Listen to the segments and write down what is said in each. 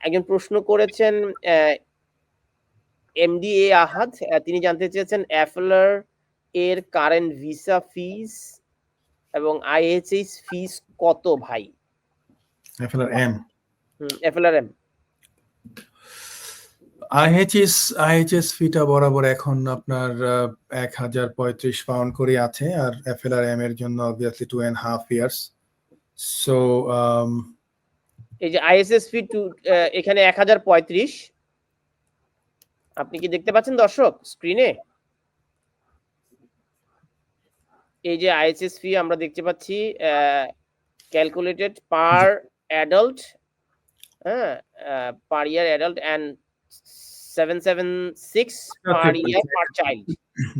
একজন প্রশ্ন করেছেন এমডি এ আহাদ তিনি জানতে চেয়েছেন অ্যাফলার এর কারেন্ট ভিসা ফিস এবং আইএইচএস ফিস কত ভাই? FLR M FLR M IHS IHS ফিটা বরাবর এখন আপনার এক হাজার পঁয়ত্রিশ পাউন্ড করে আছে আর এফএলআর এম এর জন্য obviously two and half years so এই যে আইএসএস ফি টু এখানে এক হাজার পঁয়ত্রিশ। আপনি কি দেখতে পাচ্ছেন দর্শক? স্ক্রিনে এই যে আইএসএস ফি আমরা দেখতে পাচ্ছি ক্যালকুলেটেড পার অ্যাডাল্ট হ্যাঁ per year adult and seven seven six per year per child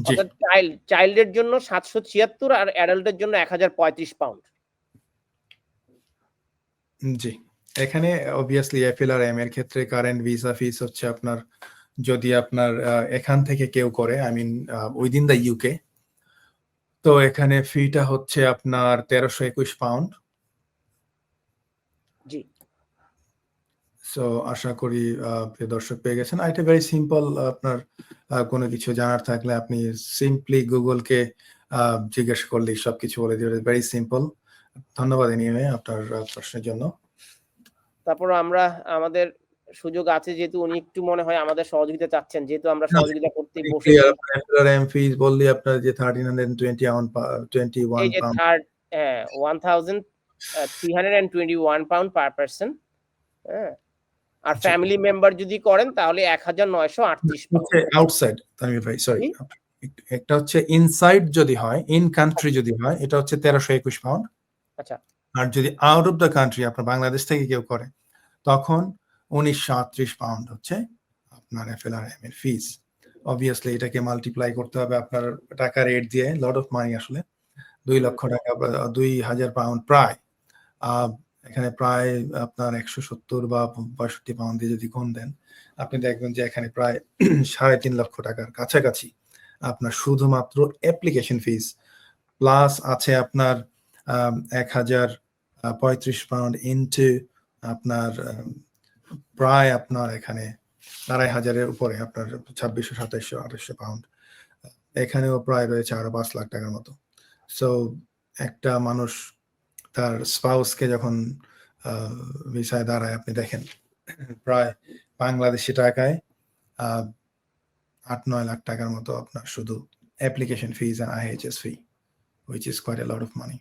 অর্থাৎ চাইল্ড চাইল্ডের জন্য সাতশো ছিয়াত্তর আর অ্যাডাল্টের জন্য এক হাজার পঁয়ত্রিশ পাউন্ড জি। এখানে অবভিয়াসলি এফএলআর এম এর ক্ষেত্রে কারেন্ট ভিসা ফিস হচ্ছে আপনার যদি আপনার এখান থেকে কেউ করে I mean within the UK তো এখানে ফিটা হচ্ছে আপনার তেরোশো একুশ পাউন্ড জি। সো আশা করি প্রিয় দর্শক পেয়ে গেছেন। আর এটা ভেরি সিম্পল আপনার কোনো কিছু জানার থাকলে আপনি সিম্পলি গুগলকে জিজ্ঞেস করলেই সবকিছু বলে দিবে ভেরি সিম্পল ধন্যবাদ এনিওয়ে আপনার প্রশ্নের জন্য। তারপর আমরা আমাদের সুযোগ আছে যেহেতু উনি একটু মনে হয় আমাদের সহযোগিতা চাচ্ছেন যেহেতু আমরা সহযোগিতা করতে বসে আপনার এম ফিস বললে আপনার যে thirteen hundred twenty twenty one এই যে pound third one thousand three hundred and twenty one pound per person হ্যাঁ। আর ফ্যামিলি মেম্বার যদি করেন তাহলে এক হাজার নয়শো আটত্রিশ পাউন্ড হচ্ছে আউটসাইড তানভীর ভাই সরি? একটা হচ্ছে ইনসাইড যদি হয় ইন কান্ট্রি যদি হয় এটা হচ্ছে তেরোশো একুশ পাউন্ড আচ্ছা। আর যদি আউট অফ দ্য কান্ট্রি আপনার বাংলাদেশ থেকে কেউ করে, তখন উনিশশো আটত্রিশ পাউন্ড হচ্ছে আপনার এফ এল আর এম এর ফিস অবভিয়াসলি এটাকে মাল্টিপ্লাই করতে হবে আপনার টাকা রেট দিয়ে লট অফ মানি আসলে। দুই লক্ষ টাকা দুই হাজার পাউন্ড প্রায়। এখানে প্রায় আপনার একশো সত্তর বা পঁয়ষট্টি পাউন্ড দিয়ে যদি গুণ দেন, আপনি দেখবেন যে এখানে প্রায় সাড়ে তিন লক্ষ টাকার কাছাকাছি আপনার শুধুমাত্র অ্যাপ্লিকেশন ফিস প্লাস আছে আপনার এক হাজার পঁয়ত্রিশ পাউন্ড ইন্টু আপনার প্রায় আপনার এখানে আড়াই হাজারের উপরে, আপনার ছাব্বিশশো, সাতাইশশো আঠাশশো পাউন্ড এখানেও প্রায় রয়েছে আরও পাঁচ লাখ টাকার মতো সো একটা মানুষ তার স্পাউসকে যখন ভিসায় দাঁড়ায়, আপনি দেখেন, প্রায় বাংলাদেশি টাকায় আট, নয় লাখ টাকার মতো আপনার শুধু application fees and IHS fee which is quite a lot of money.